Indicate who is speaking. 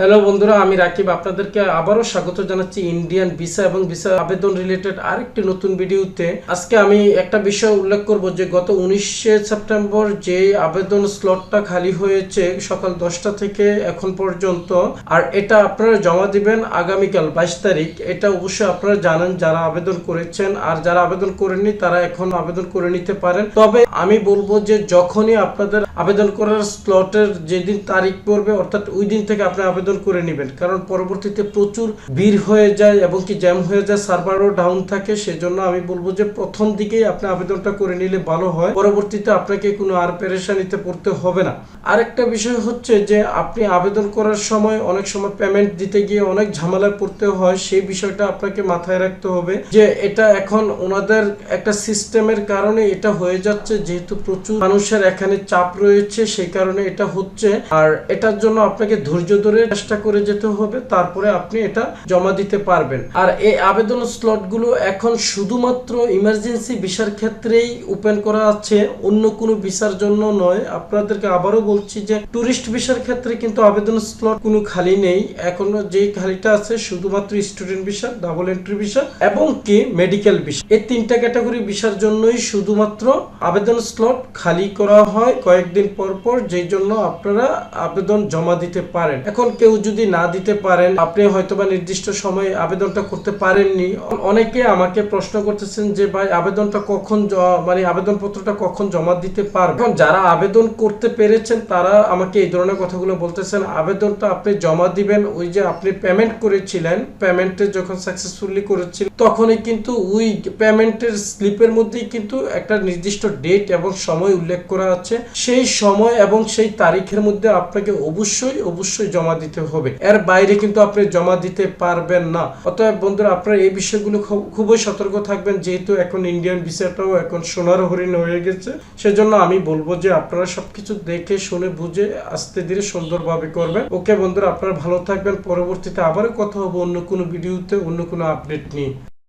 Speaker 1: Hello বন্ধুরা, আমি রাকিব। আপনাদেরকে আবারও স্বাগত জানাচ্ছি ইন্ডিয়ান ভিসা এবং ভিসা আবেদন রিলেটেড আরেকটি নতুন ভিডিওতে। আজকে আমি একটা বিষয় উল্লেখ করব যে, গত উনিশে সেপ্টেম্বর যে আবেদন স্লটটা খালি হয়েছে সকাল দশটা থেকে এখন পর্যন্ত, আর এটা আপনারা জমা দিবেন আগামীকাল বাইশ তারিখ। এটা অবশ্যই আপনারা জানেন যারা আবেদন করেছেন, আর যারা আবেদন করেননি তারা এখন আবেদন করে নিতে পারেন। তবে আমি বলব যে, যখনই আপনাদের আবেদন করার স্লটের যেদিন তারিখ পড়বে, অর্থাৎ ওই দিন থেকে আপনি আবেদন করে নেবেন। কারণ পরবর্তীতে প্রচুর ভিড় হয়ে যায় এবং কি জ্যাম হয়ে যায়, সার্ভারও ডাউন থাকে, সেজন্য আমি বলব যে প্রথম দিকেই আপনি আবেদনটা করে নিলে ভালো হয়। পরবর্তীতে আপনাকে কোনো আর পেরেশানিতে পড়তে হবে না। আরেকটা বিষয় হচ্ছে যে আপনি আবেদন করার সময় অনেক সময় পেমেন্ট দিতে গিয়ে অনেক ঝামেলায় পড়তে হয়, সেই বিষয়টা আপনাকে মাথায় রাখতে হবে যে এটা এখন ওনাদের একটা সিস্টেমের কারণে এটা হয়ে যাচ্ছে, যেহেতু প্রচুর মানুষের এখানে চাপ রয়েছে সেই কারণে এটা হচ্ছে। আর এটার জন্য আপনাকে ধৈর্য ধরে চেষ্টা করে যেতে হবে, তারপরে আপনি এটা জমা দিতে পারবেন। আর এই আবেদন স্লটগুলো এখন শুধুমাত্র ইমার্জেন্সি ভিসার ক্ষেত্রেই ওপেন করা আছে, অন্য কোনো ভিসার জন্য নয়। আপনাদেরকে আবারও বলছি যে, টুরিস্ট ভিসার ক্ষেত্রে কিন্তু আবেদন স্লট কোনো খালি নেই। এখনও যেই খালিটা আছে, শুধুমাত্র student visa, double entry visa এবং কি মেডিকেল ভিসা। এই তিনটা ক্যাটাগরি ভিসার জন্যই শুধুমাত্র আবেদন স্লট খালি করা হয়। কয়েকদিন পর পর যেই জন্য আপনারা আবেদন জমা দিতে পারেন। এখন কেউ যদি না দিতে পারেন, আপনি হয়তোবা নির্দিষ্ট সময়ে আবেদনটা করতে পারেননি। অনেকে আমাকে প্রশ্ন করতেছেন যে, ভাই, আবেদনটা কখন মানে আবেদনপত্রটা কখন জমা দিতে পারবে? এখন যারা আবেদন করতে পেরেছেন, তারা আমাকে এই ধরনের কথাগুলো বলতেছেন। আবেদনটা আপনি জমা দিবেন, ওই যে আপনি পেমেন্ট করেছিলেন পেমেন্টে যখন সাকসেসফুলি করেছিলেন, তখনই কিন্তু ওই পেমেন্টের স্লিপের মধ্যেই কিন্তু একটা নির্দিষ্ট ডেট এবং সময় উল্লেখ করা আছে। সেই সময় এবং সেই তারিখের মধ্যে আপনাকে অবশ্যই অবশ্যই জমা দিতে হবে। এর বাইরে কিন্তু আপনি জমা দিতে পারবেন না। অতএব বন্ধুরা, আপনারা এই বিষয়গুলো খুব- খুবই সতর্ক থাকবেন। যেহেতু এখন ইন্ডিয়ান ভিসাটাও এখন সোনার হরিণ হয়ে গেছে, সেজন্য আমি বলব যে আপনারা সবকিছু দেখে, শুনে, বুঝে, আস্তে ধীরে সুন্দরভাবে করবেন। ওকে বন্ধুরা, আপনারা ভালো থাকবেন। পরবর্তীতে আবারও কথা হবে অন্য কোনো ভিডিওতে, অন্য কোনো আপডেট নিয়ে।